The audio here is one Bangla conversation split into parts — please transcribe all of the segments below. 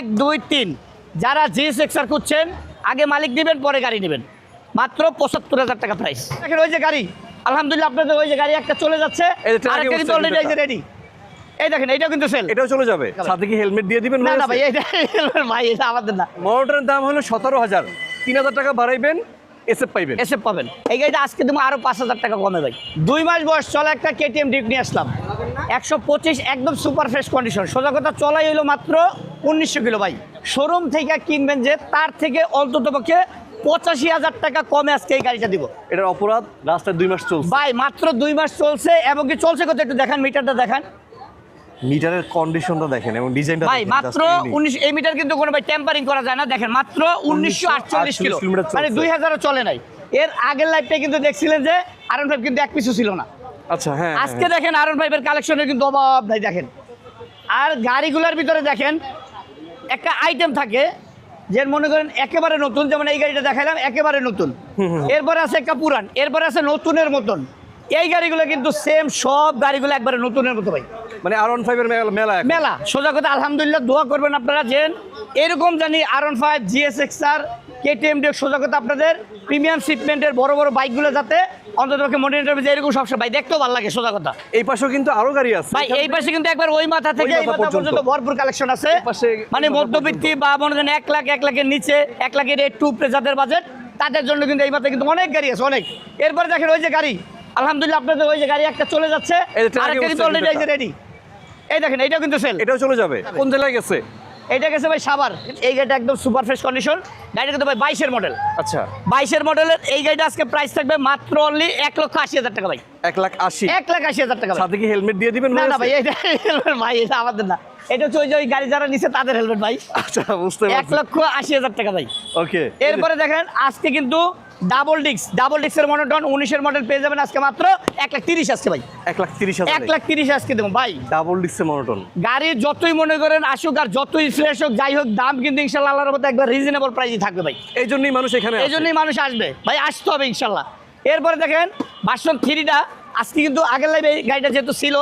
এক দুই তিন। যারা জি সেক্সার খুঁজছেন আগে মালিক নেবেন পরে গাড়ি নেবেন। মাত্র পঁচাত্তর হাজার টাকা প্রাইস দেখেন ওই যে গাড়ি। আলহামদুলিল্লাহ আপনাদের ওই যে গাড়ি একটা চলে যাচ্ছে। আরেকটা কিন্তু অলরেডি রেডি এই দেখেন এইটাও কিন্তু সেল এটাও চলে যাবে। সাথে কি হেলমেট দিয়ে দিবেন না না ভাই এইটা ভাই এটা আমাদের না। মোটরের দাম হলো সতেরো হাজার। তিন হাজার টাকা বাড়াইবেন এসএফ পাইবেন। এসে পাবেন। এই গাড়িটা আজকে তুমি আরও পাঁচ হাজার টাকা কমে ভাই। দুই মাস বয়স চলা একটা কেটিএম ডিপ নিয়ে আসলাম। একশো পঁচিশ একদম সুপার ফ্রেশ কন্ডিশন সোজা কথা চলাই হইল মাত্র উনিশশো কিলো ভাই। শোরুম থেকে কিনবেন যে তার থেকে অন্তত পক্ষে পঁচাশি হাজার টাকা কমে আজকে এই গাড়িটা দিব। এটার অপরাধ রাস্তায় দুই মাস চলছে। ভাই মাত্র দুই মাস চলছে এবং কি চলছে কত একটু দেখান মিটারটা দেখান। মিটারের কন্ডিশনটা দেখেন এবং ডিজাইনটা ভাই মাত্র উনিশ এই মিটার কিন্তু কোনো ভাই টেম্পারিং করা যায় না দেখেন মাত্র উনিশশো আটচল্লিশ কিলো। কিলোমিটার মানে দুই হাজারও চলে নাই। এর আগের লাইফটাই কিন্তু দেখছিলেন যে আরন ফাইভ কিন্তু এক পিছু ছিল না। আচ্ছা হ্যাঁ আজকে দেখেন আরন ফাইভের কালেকশনের কিন্তু অভাব নাই দেখেন। আর গাড়িগুলোর ভিতরে দেখেন একটা আইটেম থাকে যে মনে করেন একেবারে নতুন যেমন এই গাড়িটা দেখালাম একেবারে নতুন। এরপরে আছে একটা পুরান এরপরে আছে নতুনের মতন। এই গাড়িগুলো কিন্তু সেম সব গাড়িগুলো একবারে নতুনের মতো ভাই। মানে আর ওয়ান ফাইভের মেলা। মেলা। সোজা কথা আলহামদুলিল্লাহ দোয়া করবেন আপনারা যে এরকম জানি R one five GSX R KTM D সোজা কথা আপনাদের প্রিমিয়াম সিটমেন্টের বড় বড় বাইকগুলো যাতে অন্তত মনিটর যে এরকম সবসময় বাইক দেখতেও ভালো লাগে সোজা কথা। এই পাশেও কিন্তু আরও গাড়ি আছে। ভাই এই পাশে কিন্তু একবার ওই মাথা থেকে এই মাথা পর্যন্ত। ভরপুর কালেকশন আছে। মানে মধ্যবিত্তি বা মনে করেন এক লাখ এক লাখের নিচে এক লাখের একটু উপরে যাদের বাজেট তাদের জন্য কিন্তু এই মাথায় কিন্তু অনেক গাড়ি আছে অনেক। এরপরে দেখেন ওই যে গাড়ি। আলহামদুলিল্লাহ আপনাদের ওই যে গাড়ি একটা চলে যাচ্ছে আরেকটা কিন্তু অলরেডি এই রেডি এই দেখেন এইটাও কিন্তু সেল এটাও চলে যাবে। কোন জেলায় গেছে? এটা গেছে ভাই সাবার এই গাড়িটা একদম সুপার ফ্রেশ কন্ডিশন গাড়িটা কিন্তু ভাই বাইশের মডেল আচ্ছা। বাইশের মডেলের এই গাড়িটা আজকে প্রাইস থাকবে মাত্র অনলি এক লক্ষ আশি হাজার টাকা ভাই। এক লাখ আশি। এক লাখ আশি হাজার টাকা সাথে কি হেলমেট দিয়ে দিবেন না না? ভাই এটা ভাই এটা আমাদের না। এটা হচ্ছে ওই যে গাড়ি যারা নিছে তাদের হেলমেট ভাই। আচ্ছা বুঝতে এক লক্ষ আশি হাজার টাকা ভাই। ওকে এরপরে দেখেন আজকে কিন্তু ডাবল ডিক্স ডাবল ডিক্সের মডেল উনিশের মডেল পেয়ে যাবেন আজকে মাত্র এক লাখ তিরিশ আসছে ভাই। এক লাখ তিরিশ এক লাখ তিরিশ আজকে দেবো ভাই। ডাবল ডিসে মনোটন গাড়ি যতই মনে করেন আসুক আর যতই ফ্রেশ হোক যাই হোক দাম কিন্তু ইনশাল্লাহ আল্লাহর মতো একবার রিজনেবল প্রাইসই থাকবে ভাই। এই জন্যই মানুষ এখানে এই জন্যই মানুষ আসবে। ভাই আসতে হবে ইনশাল্লাহ। এরপরে দেখেন ভার্সন থ্রিটা আজকে কিন্তু আগের লাইভে এই গাড়িটা যেহেতু ছিল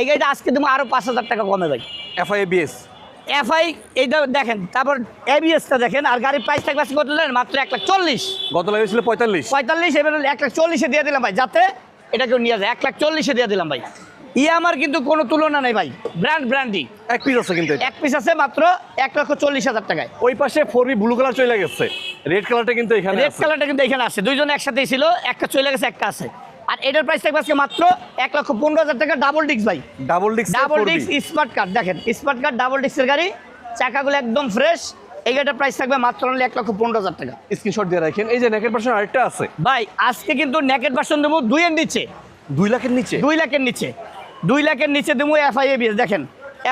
এই গাড়িটা আজকে দেবো আরও পাঁচ হাজার টাকা কমে ভাই। এফআইএবিএস এফআই এইটা দেখেন তারপর এবিএসটা দেখেন আর গাড়ির প্রাইস থাকবে কত জানেন? মাত্র এক লাখ চল্লিশ। গত লাগে ছিল পঁয়তাল্লিশ। পঁয়তাল্লিশ এবার এক লাখ চল্লিশে দিয়ে দিলাম ভাই যাতে এটা কেউ নিয়ে যায়। এক লাখ চল্লিশে দিয়ে দিলাম ভাই। ই আমার কিন্তু কোনো তুলনা নেই ভাই ব্র্যান্ড ব্র্যান্ডই এক পিস আছে কিন্তু এক পিস আছে মাত্র এক লক্ষ চল্লিশ হাজার টাকায়। ওই পাশে ফোর বি ব্লু কালার চলে গেছে। রেড কালারটা কিন্তু এখানে রেড কালারটা কিন্তু এখানে আছে। দুইজন একসাথেই ছিল একটা চলে গেছে একটা আছে। আর এটার প্রাইস থাকবে আজকে মাত্র এক লক্ষ পনেরো হাজার টাকা ডাবল ডিস্ক ভাই। Double disc double disc smart card দেখেন স্মার্ট কার্ড ডাবল ডিস্কের গাড়ি চাকাগুলো একদম ফ্রেশ এই গাড়িটার প্রাইস থাকবে মাত্র অনলি এক লক্ষ পনেরো হাজার টাকা। স্ক্রিনশট দিয়ে রাখেন। এই যে নেকের পাশে আরেকটা আছে। ভাই আজকে কিন্তু নেকেট ভার্সন দেবো দুই এর নিচে। দুই লাখের নিচে? দুই লাখের নিচে। দুই লাখের নিচে দেবো এফআইএবিএস দেখেন।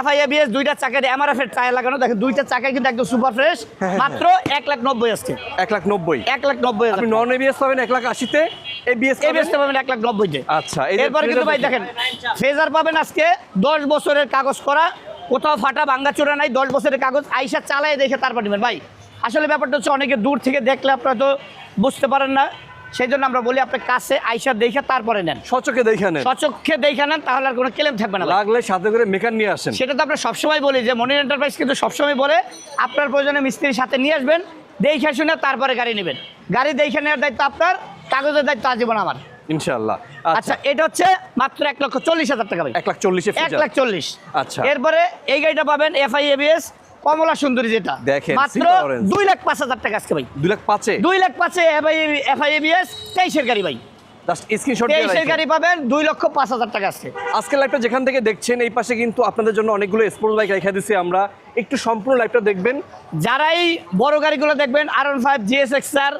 এফআইএবিএস দুইটা চাকার এমআরএফ এর টায়ার লাগানো দেখেন দুইটা চাকায় কিন্তু একদম সুপার ফ্রেশ হ্যাঁ, মাত্র এক লাখ নব্বই আসছে এক লাখ নব্বই। এক লাখ নব্বই আপনি নন এবিএস পাবেন এক লাখ আশিতে। এবিএস এবিএসটা পাবেন? এক লাখ নব্বইতে আচ্ছা এই এরপর কিন্তু ভাই দেখেন ফেজার পাবেন আজকে দশ বছরের কাগজ করা কোথাও ফাটা ভাঙ্গা চোরা নাই দশ বছরের কাগজ আইসা চালায় দেখে তারপর নেবেন। ভাই আসলে ব্যাপারটা হচ্ছে অনেকে দূর থেকে দেখলে আপনারা তো বুঝতে পারেন না সেই জন্য আমরা বলি আপনার কাছে আইসা দেখে তারপরে নেন। সচকে দেখে নেন। সচক্ষে দেখে নেন তাহলে আর কোনো ক্লেম থাকবে না লাগলে সাথে করে মেকার নিয়ে আসেন। সেটা তো আমরা সবসময় বলি যে মনির এন্টারপ্রাইজ কিন্তু সবসময় বলে আপনার প্রয়োজনে মিস্ত্রির সাথে নিয়ে আসবেন দেখে শুনে তারপরে গাড়ি নেবেন। গাড়ি দেখে নেওয়ার দায়িত্ব আপনার কাগজের দায়িত্ব আজীবন আমার। ইনশাআল্লাহ। আচ্ছা। আচ্ছা এটা হচ্ছে মাত্র এক লক্ষ চল্লিশ হাজার টাকা এক লাখ চল্লিশে এক লাখ চল্লিশ। আচ্ছা। এরপরে এই গাড়িটা পাবেন এফআই এবিএস কমলা সুন্দরী যেটা। দেখেন, মাত্র দুই লাখ পাঁচ হাজার টাকা আজকে ভাই। দুই লাখ পাঁচে? দুই লাখ পাঁচে এফআই এফআই এবিএস তেইশের গাড়ি ভাই। গাড়ি পাবেন দুই লক্ষ পাঁচ হাজার টাকা লাইভটা যেখান থেকে দেখছেন এই পাশে কিন্তু আপনাদের জন্য অনেকগুলো স্পোর্টস বাইক রেখে দিচ্ছি আমরা। একটু সম্পূর্ণ লাইভটা দেখবেন। যারাই বড় গাড়িগুলো দেখবেন R one five GSX R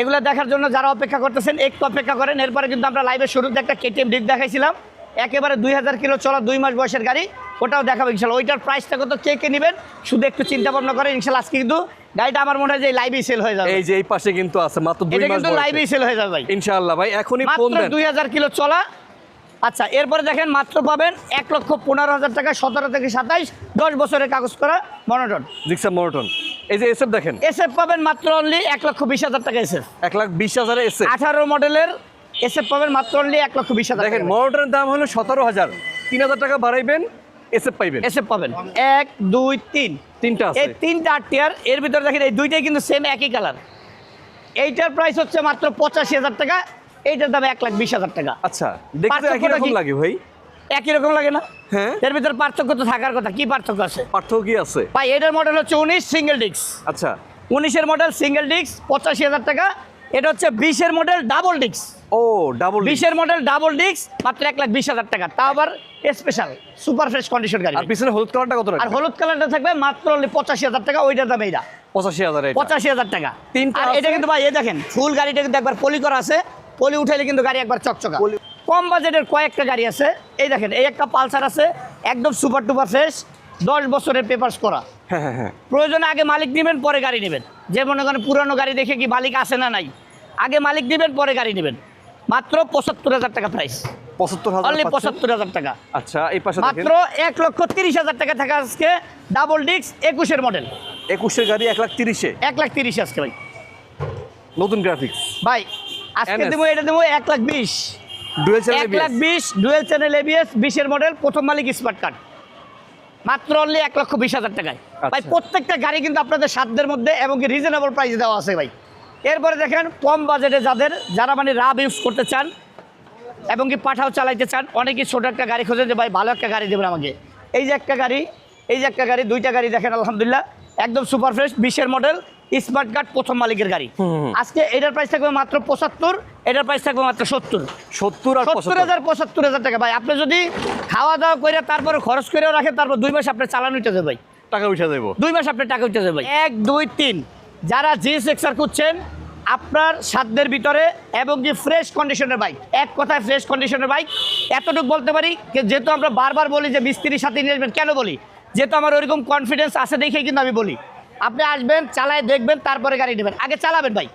এগুলো দেখার জন্য যারা অপেক্ষা করতেছেন একটু অপেক্ষা করেন। এরপরে কিন্তু আমরা লাইভের শুরুতে একটা কেটিএম ডিক দেখাইছিলাম। একেবারে দুই হাজার কিলো চলা দুই মাস বয়সের গাড়ি ওটাও দেখাবো ইনশাল্লাহ ওইটার প্রাইসটা কত কে কে নেবেন? শুধু একটু চিন্তা ভাবনা করেন ইনশাল্লাহ আজকে কিন্তু গাড়িটা আমার মনে হয় যে লাইভই সেল হয়ে যাবে। এই যে এই পাশে কিন্তু আছে মাত্র দুই মাস কিন্তু লাইভই সেল হয়ে যাবে ভাই। ইনশাআল্লাহ ভাই এখনই ফোন দেন। দুই হাজার কিলো চলা। আচ্ছা এরপরে দেখেন মাত্র পাবেন এক লক্ষ পনেরো হাজার টাকা সতেরো থেকে সাতাইশ দশ বছরের কাগজ করা মনোটন জিক্সা মনোটন এই যে এসএফ দেখেন। এসএফ পাবেন মাত্র অনলি এক লক্ষ বিশ হাজার টাকা এসএফ। এক লাখ বিশ হাজারে এসএফ। আঠারো মডেলের এসএফ পাবেন মাত্র অনলি এক লক্ষ বিশ হাজার দেখেন মনোটনের দাম হলো সতেরো হাজার। তিন হাজার টাকা বাড়াইবেন এসএফ পাইবেন। এসএফ পাবেন। এক দুই তিন। তিনটা এই তিনটা আট টিয়ার এর ভিতরে দেখেন এই দুইটাই কিন্তু সেম একই কালার এইটার প্রাইস হচ্ছে মাত্র পঁচাশি হাজার টাকা এইটার দাম এক লাখ বিশ হাজার টাকা। আচ্ছা দেখতে? লাগে ভাই। একই রকম লাগে না? হ্যাঁ। এর ভিতরে পার্থক্য তো থাকার কথা। কি পার্থক্য আছে? পার্থক্য কি আছে? ভাই এটার মডেল হচ্ছে উনিশ সিঙ্গেল ডিস্ক আচ্ছা। উনিশের মডেল সিঙ্গেল ডিস্ক পঁচাশি হাজার টাকা। এটা হচ্ছে বিশের মডেল ডাবল ডিস্ক ও ডাবল বিশের মডেল ডাবল ডিস্ক মাত্র এক লাখ বিশ হাজার টাকা। তাও আবার স্পেশাল সুপার ফ্রেশ কন্ডিশন গাড়ি। আর পিছনে হলুদ কালারটা কত আর হলুদ কালারটা থাকবে মাত্র পঁচাশি হাজার টাকা ওইটার দাম এইটা। পঁচাশি হাজার পঁচাশি হাজার টাকা। তিনটা এটা কিন্তু ভাই এই দেখেন ফুল গাড়িটা কিন্তু একবার পলি করা আছে। পলি উঠাইলে কিন্তু গাড়ি একবার চকচকা। কম বাজেটের কয়েকটা গাড়ি আছে। এই দেখেন এই একটা পালসার আছে একদম সুপার টুপার ফ্রেশ দশ বছরের পেপার্স করা। হ্যাঁ হ্যাঁ হ্যাঁ। প্রয়োজনে আগে মালিক নেবেন পরে গাড়ি নেবেন। যে মনে করেন পুরানো গাড়ি দেখে কি মালিক আসে না নাই আগে মালিক নেবেন পরে গাড়ি নেবেন। মাত্র পঁচাত্তর হাজার টাকা প্রাইস পঁচাত্তর হাজার অনলি পঁচাত্তর হাজার টাকা। আচ্ছা এই পাশে মাত্র এক লক্ষ তিরিশ হাজার টাকা থাকা আজকে ডাবল ডিস্ক একুশের মডেল একুশের গাড়ি এক লাখ তিরিশে। এক লাখ তিরিশ আজকে ভাই। নতুন গ্রাফিক্স ভাই আজকে দেবো এটা দেবো এক লাখ বিশ। ডুয়েল চ্যানেল এক লাখ বিশ ডুয়েল চ্যানেল এবিএস বিশের মডেল প্রথম মালিক স্মার্ট কার্ড মাত্র অনলি এক লক্ষ বিশ হাজার টাকায়। ভাই আচ্ছা। প্রত্যেকটা গাড়ি কিন্তু আপনাদের সাধ্যের মধ্যে এবং রিজনেবল প্রাইস দেওয়া আছে ভাই। এরপরে দেখেন কম বাজেটে যাদের যারা মানে রাব ইউজ করতে চান এবং কি পাঠাও চালাইতে চান অনেকেই ছোটো একটা গাড়ি খোঁজে যে ভাই ভালো একটা গাড়ি দেবেন আমাকে। এই যে একটা গাড়ি এই যে একটা গাড়ি দুইটা গাড়ি দেখেন আলহামদুলিল্লাহ একদম সুপার ফ্রেশ বিশের মডেল স্মার্ট কার্ড প্রথম মালিকের গাড়ি। আজকে এটার প্রাইস থাকবে মাত্র পঁচাত্তর এটার প্রাইস থাকবে মাত্র সত্তর। সত্তর সত্তর হাজার পঁচাত্তর হাজার টাকা। ভাই আপনি যদি খাওয়া দাওয়া করে তারপরে খরচ করেও রাখেন তারপর দুই মাস আপনার চালান উঠে যাবে ভাই। টাকা উঠে দেবো দুই মাস আপনার টাকা উঠে যাবে ভাই। এক দুই তিন। যারা জি সেক্সার খুঁজছেন আপনার সাধ্যের ভিতরে এবং কি ফ্রেশ কন্ডিশনের বাইক এক কথায় ফ্রেশ কন্ডিশনের বাইক এতটুকু বলতে পারি যেহেতু আমরা বারবার বলি যে মিস্ত্রির সাথে নিয়ে আসবেন কেন বলি? যেহেতু আমার ওইরকম কনফিডেন্স আছে দেখে কিন্তু আমি বলি। আপনি আসবেন চালায় দেখবেন তারপরে গাড়ি নেবেন। আগে চালাবেন ভাই।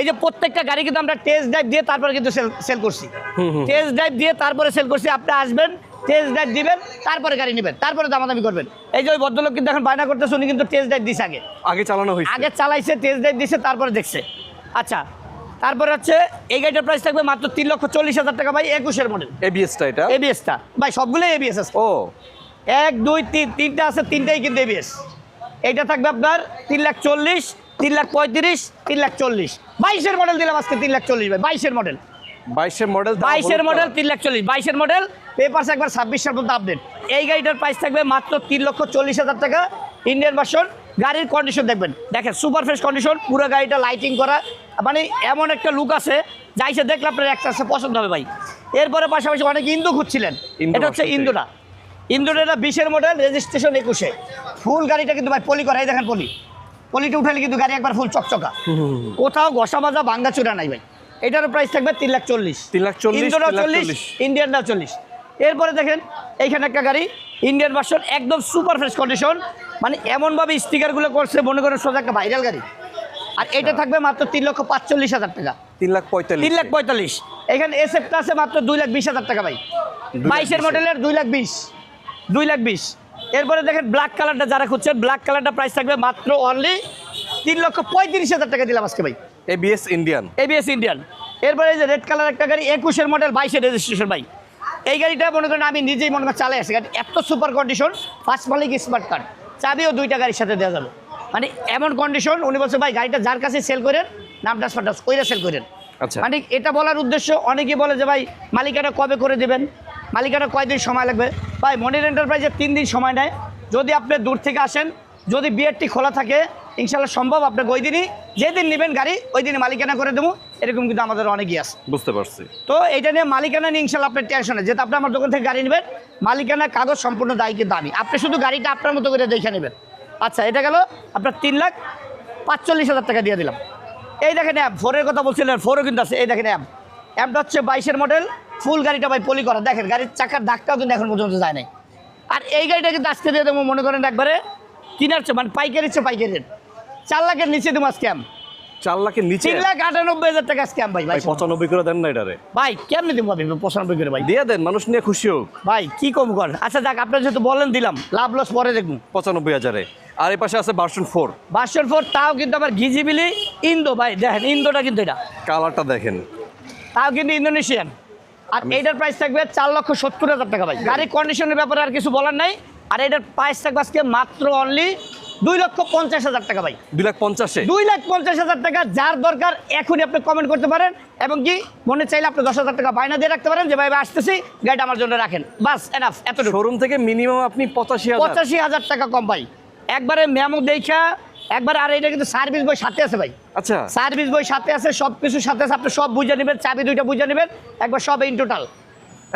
এই যে প্রত্যেকটা গাড়ি কিন্তু আমরা টেস্ট ড্রাইভ দিয়ে তারপরে কিন্তু সেল সেল করছি। টেস্ট ড্রাইভ দিয়ে তারপরে সেল করছি আপনি আসবেন টেস্ট ড্রাইভ দিবেন তারপরে গাড়ি নেবেন তারপরে দামাদামি করবেন। এই যে ওই ভদ্রলোক কিন্তু এখন বায়না করতেছে উনি কিন্তু টেস্ট ড্রাইভ দিছে আগে। আগে চালানো হয়েছে। আগে চালাইছে টেস্ট ড্রাইভ দিছে তারপরে দেখছে। আচ্ছা তারপরে হচ্ছে এই গাড়িটার প্রাইস থাকবে মাত্র তিন লক্ষ চল্লিশ হাজার টাকা ভাই একুশের মডেল এবিএসটা এটা? এবিএসটা ভাই সবগুলো এবিএস আছে। ও। এক দুই তিন তিনটা আছে তিনটাই কিন্তু এবিএস এইটা থাকবে আপনার তিন লাখ চল্লিশ তিন লাখ পঁয়ত্রিশ তিন লাখ চল্লিশ। বাইশের মডেল দিলাম আজকে তিন লাখ চল্লিশ ভাই বাইশের মডেল বাইশের মডেল বাইশের মডেল তিন লাখ চল্লিশ। বাইশের মডেল পেপারস একবার ছাব্বিশ সাল পর্যন্ত আপডেট এই গাড়িটার প্রাইস থাকবে মাত্র তিন লক্ষ চল্লিশ হাজার টাকা। ইন্ডিয়ান ভার্সন গাড়ির কন্ডিশন দেখবেন। দেখেন সুপার ফ্রেশ কন্ডিশন পুরো গাড়িটা লাইটিং করা। মানে এমন একটা লুক আছে যাইছে দেখলে আপনার একটা পছন্দ হবে ভাই। এরপরে পাশাপাশি অনেক ইন্দু খুঁজছিলেন। এটা হচ্ছে ইন্দুটা। ইন্দুটা এটা বিশের মডেল রেজিস্ট্রেশন একুশে। ফুল গাড়িটা কিন্তু ভাই পলি করা এই দেখেন পলি। পলিটা উঠালে কিন্তু গাড়ি একবার ফুল চকচকা। কোথাও ঘষা মাজা ভাঙ্গা চূড়া নাই ভাই। এটারও প্রাইস থাকবে তিন লাখ চল্লিশ। তিন লাখ চল্লিশ চল্লিশ ইন্ডিয়ানটা চল্লিশ। এরপরে দেখেন এইখানে একটা গাড়ি ইন্ডিয়ান ভার্সন একদম সুপার ফ্রেশ কন্ডিশন মানে এমনভাবে স্টিকারগুলো করছে মনে করেন সোজা একটা ভাইরাল গাড়ি। আর এটা থাকবে মাত্র তিন লক্ষ পাঁচচল্লিশ হাজার টাকা। তিন লাখ পঁয়তাল্লিশ। তিন লাখ পঁয়তাল্লিশ। এখানে এস এফটা আছে মাত্র দুই লাখ বিশ হাজার টাকা ভাই। বাইশের মডেলের দুই লাখ বিশ। দুই লাখ বিশ। এরপরে দেখেন ব্ল্যাক কালারটা যারা খুঁজছেন ব্ল্যাক কালারটা প্রাইস থাকবে মাত্র অনলি তিন লক্ষ পঁয়ত্রিশ হাজার টাকা দিলাম আজকে ভাই। এবিএস ইন্ডিয়ান এবিএস ইন্ডিয়ান এরপরে এই যে রেড কালার একটা গাড়ি একুশের মডেল বাইশের রেজিস্ট্রেশন ভাই। এই গাড়িটা মনে করেন আমি নিজেই মনে করেন চালাই আসি গাড়ি এত সুপার কন্ডিশন ফার্স্ট মালিক স্মার্ট কার্ড চাবিও দুইটা গাড়ির সাথে দেওয়া যাবে। মানে এমন কন্ডিশন উনি বলছে ভাই গাড়িটা যার কাছে সেল করেন নামটা স্মার্ট ওইটা সেল করেন। আচ্ছা। মানে এটা বলার উদ্দেশ্য অনেকেই বলে যে ভাই মালিকানা কবে করে দেবেন? মালিকানা কয়দিন সময় লাগবে? ভাই মনির এন্টারপ্রাইজের তিন দিন সময় নেয়। যদি আপনি দূর থেকে আসেন যদি বিয়েরটি খোলা থাকে ইনশাল্লাহ সম্ভব আপনাকে ওই দিনই। যেদিন নেবেন গাড়ি ওই দিনই মালিকানা করে দেবো। এরকম কিন্তু আমাদের অনেকই আছে। বুঝতে পারছি। তো এটা নিয়ে মালিকানা নিয়ে ইনশাল্লাহ আপনার টেনশন নেই যেহেতু আপনি আমার দোকান থেকে গাড়ি নেবেন মালিকানা কাগজ সম্পূর্ণ দায়ী কিন্তু আমি। আপনি শুধু গাড়িটা আপনার মতো করে দেখে নেবেন। আচ্ছা এটা গেল আপনার তিন লাখ পাঁচচল্লিশ হাজার টাকা দিয়ে দিলাম। এই দেখেন অ্যাপ ফোরের কথা বলছিলেন ফোরও কিন্তু আছে। এই দেখেন অ্যাপ অ্যাপটা হচ্ছে বাইশের মডেল ফুল গাড়িটা ভাই পলি করা। দেখেন গাড়ির চাকার দাগটাও কিন্তু এখন পর্যন্ত যায় নাই। আর এই গাড়িটা কিন্তু আজকে দিয়ে দেবো মনে করেন একবারে কিনার চেয়ে মানে পাইকারি চেয়ে পাইকারি রেট। চার লাখের নিচে দেবো স্ক্যাম চার লাখের নিচে? তিন লাখ আটানব্বই হাজার টাকা স্ক্যাম ভাই ভাই। ভাই পঁচানব্বই করে দেন না এটারে। ভাই কেমনি দেবো আমি পঁচানব্বই করে ভাই। দিয়ে দেন মানুষ নিয়ে খুশি হোক। ভাই কি কম করেন আচ্ছা যাক আপনার যেহেতু বলেন দিলাম। লাভ লস পরে দেখুন পঁচানব্বই হাজারে। আর এই পাশে আছে ভার্সন ফোর বাসর ফোর তাও কিন্তু আবার ঘিজিবিলি ইন্দো ভাই। দেখেন ইন্দোটা কিন্তু এটা। কালারটা দেখেন। তাও কিন্তু ইন্দোনেশিয়ান। আর এইটার প্রাইস থাকবে চার লক্ষ সত্তর হাজার টাকা ভাই। গাড়ির কন্ডিশনের ব্যাপারে আর কিছু বলার নাই। আর এটার প্রাইস থাকবে আজকে মাত্র অনলি দুই লক্ষ পঞ্চাশ হাজার টাকা ভাই। দুই লাখ পঞ্চাশে? দুই লাখ পঞ্চাশ হাজার টাকা যার দরকার এখনই আপনি কমেন্ট করতে পারেন এবং কি মনে চাইলে আপনি দশ হাজার টাকা বায়না দিয়ে রাখতে পারেন যে ভাই আসতেছি গাড়িটা আমার জন্য রাখেন। বাস এনাফ এতটুকু। শোরুম থেকে মিনিমাম আপনি পঁচাশি পঁচাশি হাজার টাকা কম ভাই। একবারে ম্যামো দেখা একবার আর এটা কিন্তু সার্ভিস বই সাথে আছে ভাই। আচ্ছা। সার্ভিস বই সাথে আছে সব কিছু সাথে আছে। আপনি সব বুঝে নেবেন চাবি দুইটা বুঝে নেবেন একবার সব ইন টোটাল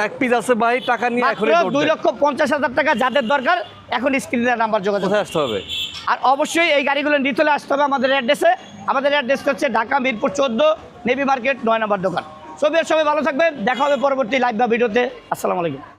এক পিস আছে ভাই টাকা নিয়ে এখনই দুই লক্ষ পঞ্চাশ হাজার টাকা যাদের দরকার এখন স্ক্রিনের নাম্বার যোগাযোগ আসতে হবে? আর অবশ্যই এই গাড়িগুলো নিতে হলে আসতে হবে আমাদের অ্যাড্রেসে আমাদের অ্যাড্রেস হচ্ছে ঢাকা মিরপুর চোদ্দ নেভি মার্কেট নয় নম্বর দোকান। সবাই সবাই ভালো থাকবেন দেখা হবে পরবর্তী লাইভ বা ভিডিওতে আসসালামু আলাইকুম।